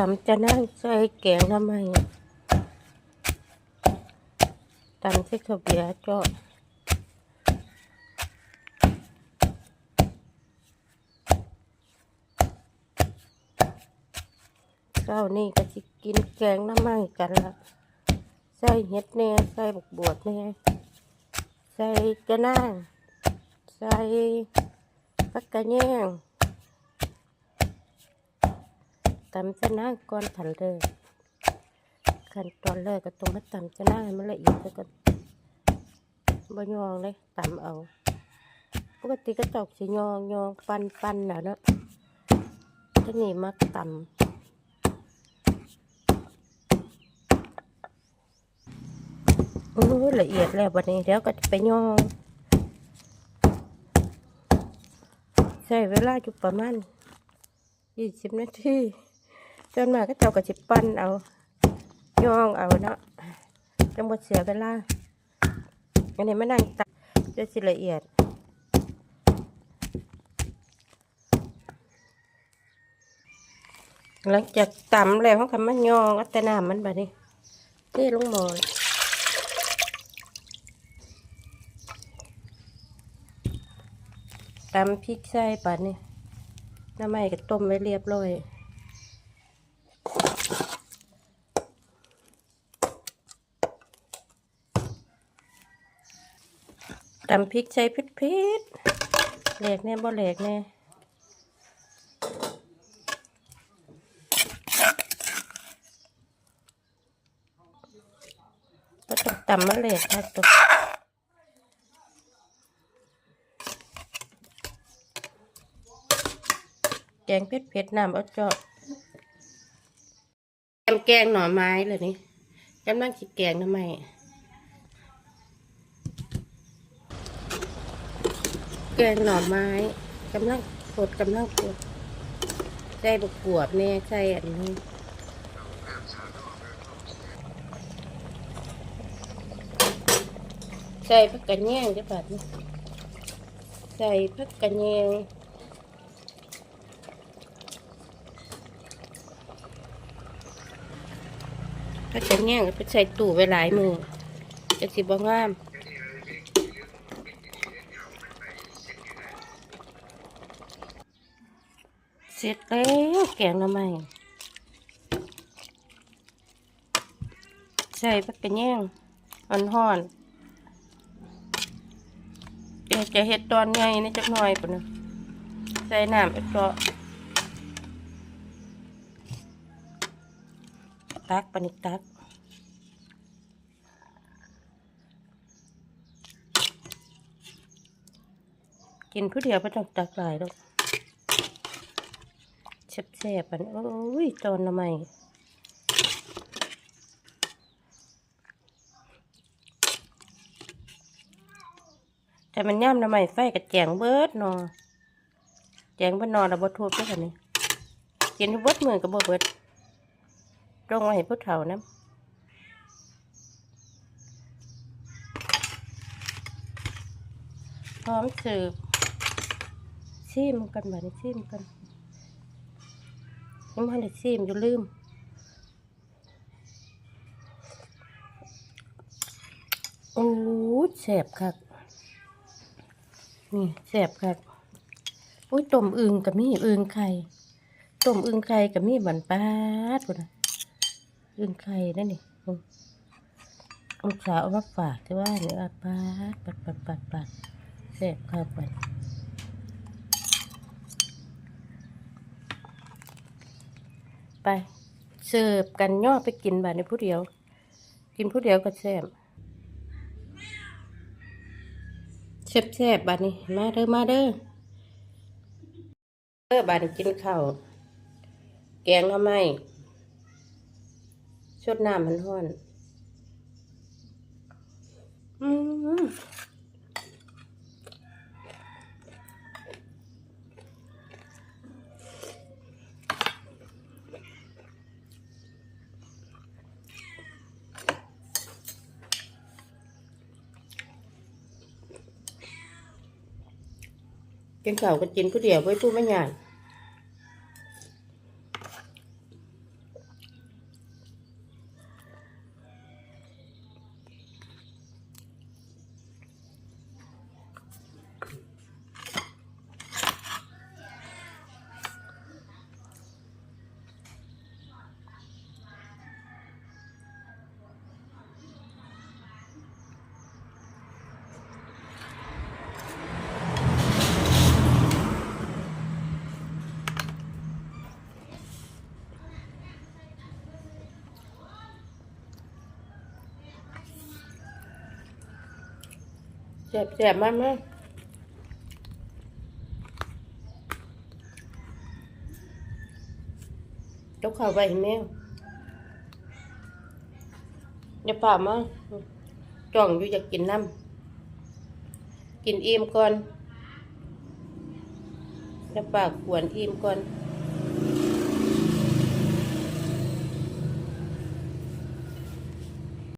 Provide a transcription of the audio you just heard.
ตำจะนั่งใส่แกงทำไมตำใส่ขาวเบียร์เจาะเช้านี่ก็สิกินแกงน้ำมันกันละใส่เห็ดแน่ใส่บกบวดแน่ใส่จะนั่งใส่ผักกระแยง ตำจะนั่งก่อนผันเลยขั้นตอนแรกก็ต้องมาตำจะนั่งให้มันละเอียดแล้วก็บ่ยองเลยตำเอา ปกติก็ตอกสิยองยองปันปันน่ะเนาะทีนี่มาตำโอ้ละเอียดแล้ววันนี้เดี๋ยวก็จะไปยองใช้เวลาอยู่ประมาณยี่สิบนาที จนมาก็เจ้าก็จิปั้นเอาย่องเอาเนาะจังหมดเสียเวลาอันนี้ไม่นั่งตัดจะสิละเอียดหลังจากตำแล้วเขาก็มันย่องอาแต่น้ำมันแบบนี้เทลงหม้อตำพริกใส่ปัดนี่น้ำมันก็ต้มไว้เรียบร้อย ตำพริกใส่พริกพริกแหล็กแน่บ่แหล็กแน่ก็ต้องตำมะแหลกครับตัวแกงเผ็ดเผ็ดน้ำเอาเจาะ แกงหน่อไม้เลยนี่กำลังคิดแกงทำไมแกงหน่อไม้กำลังกดกำลังกดใส่บกบวบแน่ใส่อันนี้ใส่ผักกระแยงจะแบบนี้ใส่ผักกระแยง ผักกระแงก็ไปใส่ตู้ไว้หลายมือจะสิบ่งามเสร็จแล้วแกงหน่อไม้ใส่ผักกระแยงอ่อนห่อนๆเดี๋ยวจะเห็ดตอนใหญ่นี่จักหน่อยปุ่นนะใส่น้ำไปเจาะ ตักปนนิตักกินผู้เดียวไม่ต้องตักหลายหรอกแซ่บๆอันโอ้ยตอนทำไมแต่มันย่ำทำไมไฟกับแจงเบิดนอแจงเบิดนอนระบบทุบด้วยกันนี่กินให้เบิดมือกับบ่เบิด ตรงไว้ให้ผู้เฒ่านะพร้อมเสิร์ฟชิมกันบัดนี้ชิมกันยังไม่ได้ซิมอยู่ลืมโอ้แสบคักนี่แสบคักโอ้ยต้มอึงกับมีอึงไข่ต้มอึงไข่กับมีบันปาดพุ่นนะ อึงไข่นั่นนี่อืมอุตส่าห์เอามาฝากที่ว่าเนื้อปลาปัดปัดปัดปัดแสบคักไปไปเสิร์ฟกันย่อไปกินบาดในผู้เดียว กินผู้เดียวก็แซ่บแซ่บแซ่บบาดนี้มาเด้อมาเด้อเด้อบานี้กินข้าวแกงทำไม ชดน้ำมันห้อนอืมกินข้าวก็กินผู้เดียวไว้ผู้ไม่ยาน แสบๆมากมาก กเข่าไปให้แมวอย่าป่ามาจ้องอยู่อยากกินน้ำกินอิ่มก่อนอย่าปากขวนอิ่มก่อน